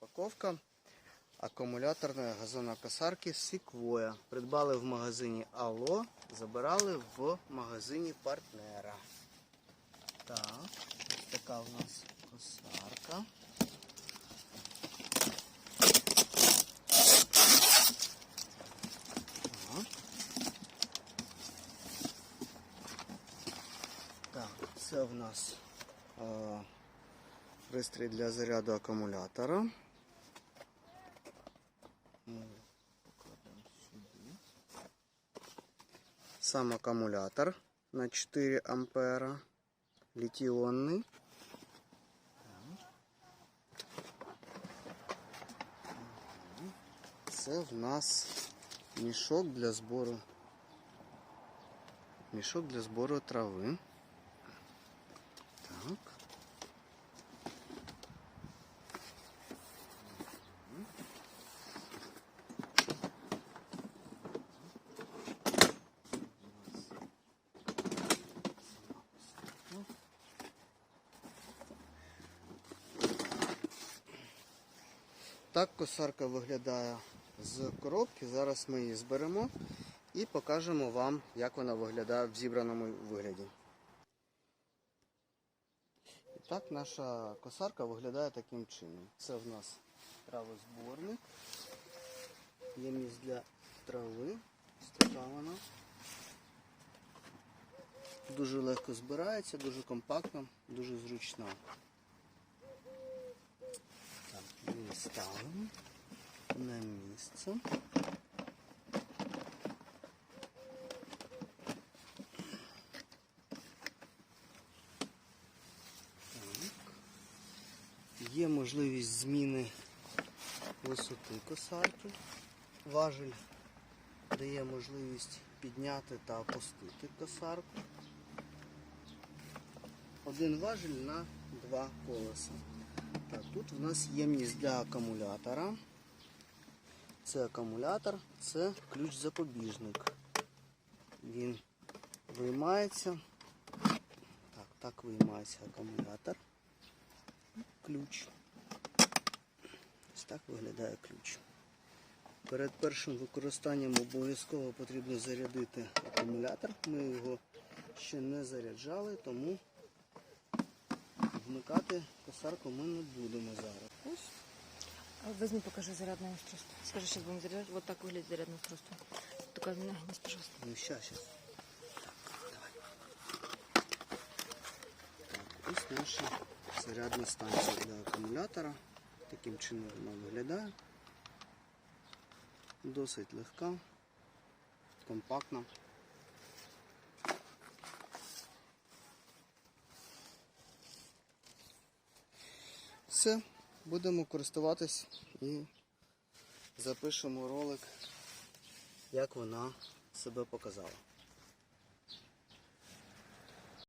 Розпаковка акумуляторної газонокосарки Sequoia. Придбали в магазині Алло, забирали в магазині партнера. Так, ось така у нас косарка. Так, це в нас е, пристрій для заряду акумулятора. Ми покладемо сюди. Сам акумулятор на 4 ампера. Літіонний. Це в нас мішок для збору. Мішок для збору трави. Так косарка виглядає з коробки. Зараз ми її зберемо і покажемо вам, як вона виглядає в зібраному вигляді. І так наша косарка виглядає таким чином. Це в нас травозборник, ємність для трави. Така. Дуже легко збирається, дуже компактно, дуже зручна. Так, її ставимо на місце. Так. Є можливість зміни висоти косарки. Важель дає можливість підняти та опустити косарку. Один важель на два колеса. Так, тут в нас ємність для акумулятора. Це акумулятор, це ключ-запобіжник. Він виймається. Так, так виймається акумулятор. Ключ. Ось так виглядає ключ. Перед першим використанням обов'язково потрібно зарядити акумулятор. Ми його ще не заряджали, тому вмикати косарку ми не будемо зараз. Ось Возьми, покажи зарядное устройство. Скажи, сейчас будем заряжать. Вот так выглядит зарядное устройство. Только нагнись, пожалуйста. Ну сейчас, сейчас. Так, ось наша зарядна станція для акумулятора. Таким чином вона виглядає. Досить легка, компактна. Все, будемо користуватись і запишемо ролик, як вона себе показала.